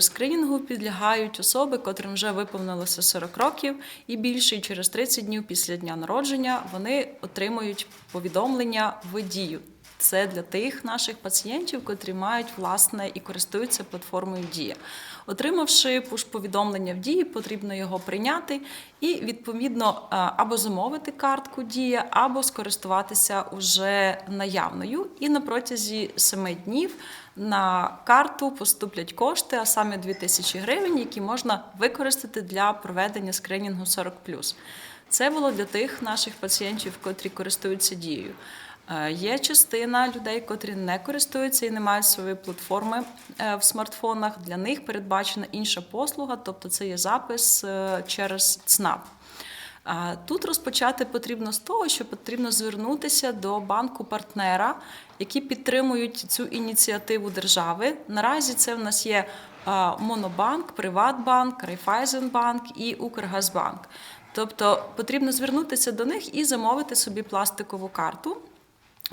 Скринінгу підлягають особи, котрим вже виповнилося 40 років і більше, і через 30 днів після дня народження вони отримують повідомлення в дію. Це для тих наших пацієнтів, котрі мають власне і користуються платформою Дія. Отримавши пуш-повідомлення в дії, потрібно його прийняти і відповідно е, або замовити картку Дія, або скористуватися уже наявною. І на протязі 7 днів на карту поступлять кошти, а саме 2000 гривень, які можна використати для проведення скринінгу 40+. Це було для тих наших пацієнтів, котрі користуються дією. Е, Є частина людей, котрі не користуються і не мають своєї платформи е, в смартфонах. Для них передбачена інша послуга, тобто це є запис е, через ЦНАП. Тут розпочати потрібно з того, що потрібно звернутися до банку партнера, які підтримують цю ініціативу держави. Наразі це в нас є Монобанк, Приватбанк, Райфайзенбанк і Укргазбанк. Тобто потрібно звернутися до них і замовити собі пластикову карту.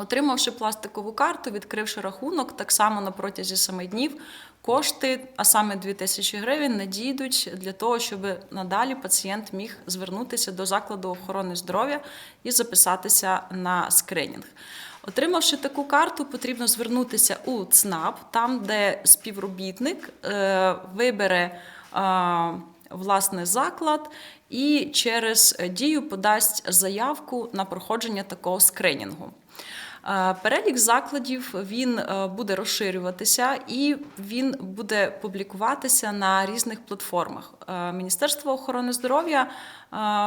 Отримавши пластикову карту, відкривши рахунок, так само на протязі 7 днів кошти, а саме 2000 гривень, надійдуть для того, щоб надалі пацієнт міг звернутися до закладу охорони здоров'я і записатися на скринінг. Отримавши таку карту, потрібно звернутися у ЦНАП, там, де співробітник е, вибере. власне заклад і через дію подасть заявку на проходження такого скринінгу. Е, Перелік закладів він е, буде розширюватися і він буде публікуватися на різних платформах. Е, Міністерство охорони здоров'я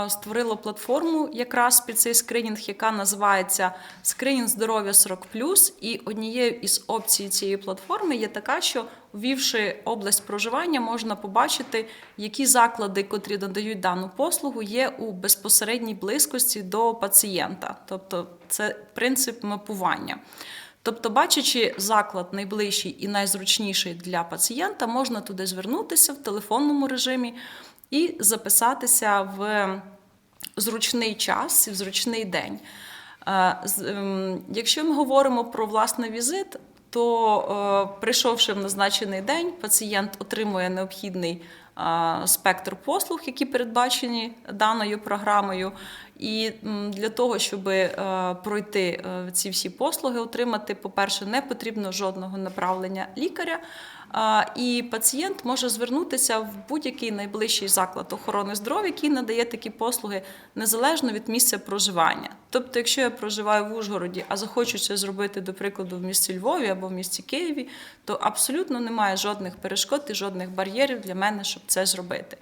створило платформу якраз під цей скринінг, яка називається Скринінг здоров'я 40+. І однією із опцій цієї платформи є така, що ввівши область проживання, можна побачити, які заклади, котрі надають дану послугу, є у безпосередній близькості до пацієнта. Тобто це принцип мапування. Тобто, бачачи заклад найближчий і найзручніший для пацієнта, можна туди звернутися в телефонному режимі і записатися в зручний час і в зручний день. Е, ем, Якщо ми говоримо про власний візит, то е, прийшовши в назначений день, пацієнт отримує необхідний спектр послуг, які передбачені даною програмою. І для того, щоб е, пройти е, ці всі послуги, отримати, по-перше, не потрібно жодного направлення лікаря. І пацієнт може звернутися в будь-який найближчий заклад охорони здоров'я, який надає такі послуги незалежно від місця проживання. Тобто, якщо я проживаю в Ужгороді, а захочу це зробити, до прикладу, в місті Львові або в місті Києві, то абсолютно немає жодних перешкод і жодних бар'єрів для мене, щоб це зробити.